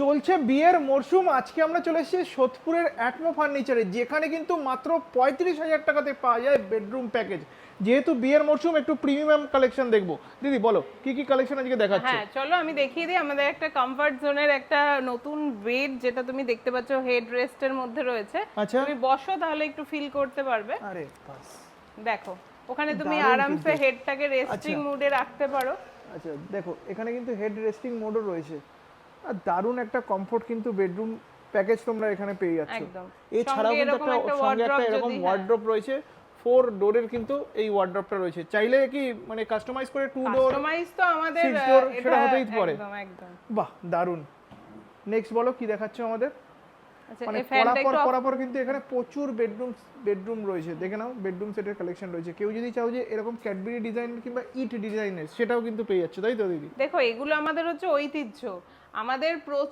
চলছে বিয়ের মরশুম। আজকে আমরা চলে এসেছি সোদপুরের অ্যাটমো ফার্নিচারে যেখানে কিন্তু মাত্র পঁয়ত্রিশ হাজার টাকাতে পাওয়া যায় বেডরুম প্যাকেজ। যেহেতু বিয়ের মরশুম একটু প্রিমিয়াম কালেকশন দেখব। দিদি বলো কি কি কালেকশন আজকে দেখাচ্ছে? হ্যাঁ চলো আমি দেখিয়ে দিই। আমাদের একটা কমফর্ট জোনের একটা নতুন বেড যেটা তুমি দেখতে পাচ্ছ হেড রেস্টের মধ্যে রয়েছে। আচ্ছা। তুমি বসো তাহলে একটু ফিল করতে পারবে। আরে দেখো ওখানে তুমি আরামসে হেডটাকে রেস্টিং। মুডে রাখতে পারো। আচ্ছা দেখো এখানে কিন্তু হেড রেস্টিং মোডও রয়েছে। আর দারুণ একটা কমফোর্ট কিন্তু বেডরুম প্যাকেজ তোমরা এখানে পেয়ে যাচ্ছ। এছাড়াও কিন্তু একটা সঙ্গে একটা এরকম যদি, হ্যাঁ। ওয়ার্ড্রপ রয়েছে ফোর ডোরের কিন্তু এই ওয়ার্ড্রপটা রয়েছে। চাইলে কি মানে কাস্টমাইজ করে টু ডোর কাস্টমাইজ তো আমাদের সেটা হতেই পারে। একদম একদম। বাহ দারুণ। নেক্সট বলো কি দেখাচ্ছ আমাদের? মানে এই ফ্যানটা পরাপর পরাপর কিন্তু এখানে প্রচুর বেডরুম বেডরুম রয়েছে। দেখে নাও বেডরুম সেটের কালেকশন রয়েছে। কেউ যদি চাও যে এরকম ক্যাডবেরি ডিজাইন কিংবা ইট ডিজাইনের সেটাও কিন্তু পেয়ে যাচ্ছে তাই তো দিদি? দেখো এগুলো আমাদের হচ্ছে ঐতিহ্য। আমাদের প্রচুর